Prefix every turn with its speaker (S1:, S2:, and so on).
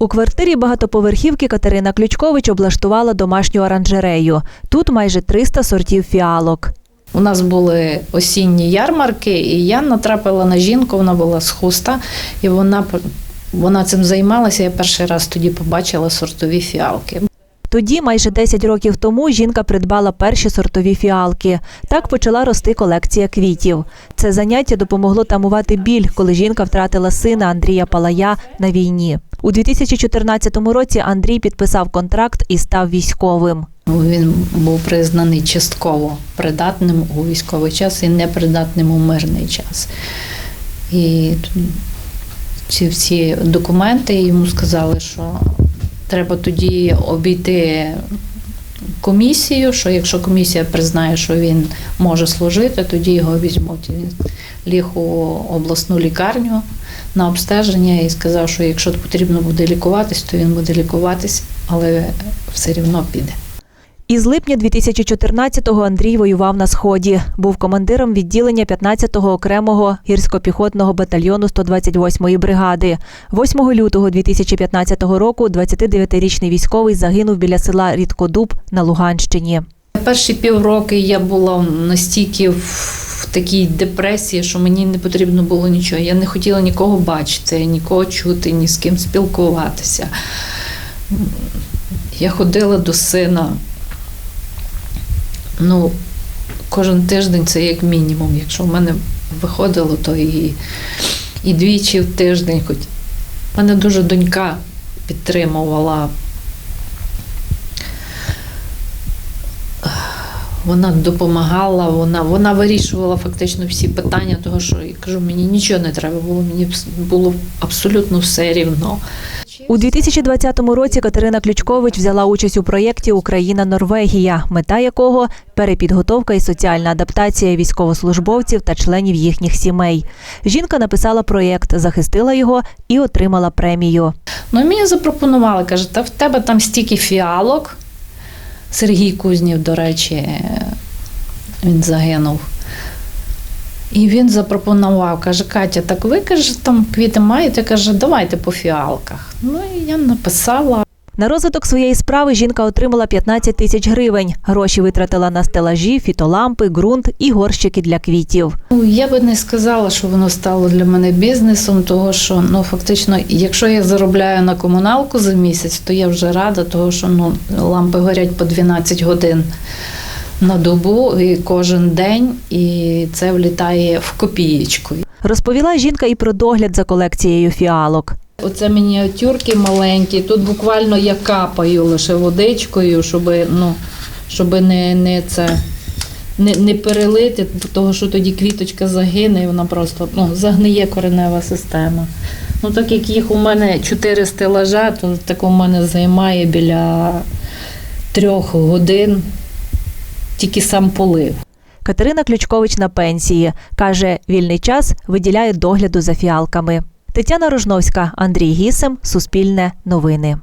S1: У квартирі багатоповерхівки Катерина Ключкович облаштувала домашню оранжерею. Тут майже 300 сортів фіалок.
S2: У нас були осінні ярмарки, і я натрапила на жінку, вона була з хуста, і вона, вона цим займалася. Я перший раз тоді побачила сортові фіалки.
S1: Тоді, майже 10 років тому, жінка придбала перші сортові фіалки. Так почала рости колекція квітів. Це заняття допомогло тамувати біль, коли жінка втратила сина Андрія Палая на війні. У 2014 році Андрій підписав контракт і став військовим.
S2: Він був признаний частково придатним у військовий час і непридатним у мирний час. І ці всі документи йому сказали, що треба тоді обійти комісію, що якщо комісія признає, що він може служити, тоді його візьмуть. Він ліг у обласну лікарню на обстеження і сказав, що якщо потрібно буде лікуватись, то він буде лікуватись, але все рівно піде.
S1: Із липня 2014-го Андрій воював на сході. Був командиром відділення 15-го окремого гірсько-піхотного батальйону 128-ї бригади. 8 лютого 2015 року 29-річний військовий загинув біля села Рідкодуб на Луганщині.
S2: Перші півроки я була настільки в такій депресії, що мені не потрібно було нічого. Я не хотіла нікого бачити, нікого чути, ні з ким спілкуватися. Я ходила до сина. Ну, кожен тиждень це як мінімум. Якщо в мене виходило, то і, і двічі в тиждень. Хоч мене дуже донька підтримувала. Вона допомагала, вона, вона вирішувала фактично всі питання, того що я кажу, мені нічого не треба було, мені було абсолютно все рівно.
S1: У 2020 році Катерина Ключкович взяла участь у проєкті Україна Норвегія, мета якого перепідготовка і соціальна адаптація військовослужбовців та членів їхніх сімей. Жінка написала проєкт, захистила його і отримала премію.
S2: Ну мені запропонували, каже, та в тебе там стільки фіалок. Сергій Кузнів, до речі, він загинув. І він запропонував, каже, Катя, так ви каже, там квіти маєте, каже, давайте по фіалках. Ну і я написала.
S1: На розвиток своєї справи жінка отримала 15 тисяч гривень. Гроші витратила на стелажі, фітолампи, ґрунт і горщики для квітів.
S2: Ну, я би не сказала, що воно стало для мене бізнесом, того що ну фактично, якщо я заробляю на комуналку за місяць, то я вже рада, того що ну лампи горять по 12 годин на добу і кожен день, і це влітає в копієчку.
S1: Розповіла жінка і про догляд за колекцією фіалок.
S2: Оце мініатюрки маленькі. Тут буквально я капаю лише водичкою, щоб ну, щоб не, не це. Не, не перелити, того що тоді квіточка загине, і вона просто ну, загниє коренева система. Ну, так як їх у мене чотири стелажа, то так у мене займає біля трьох годин тільки сам полив.
S1: Катерина Ключкович на пенсії. Каже, вільний час виділяє догляду за фіалками. Тетяна Рожновська, Андрій Гісем, Суспільне новини.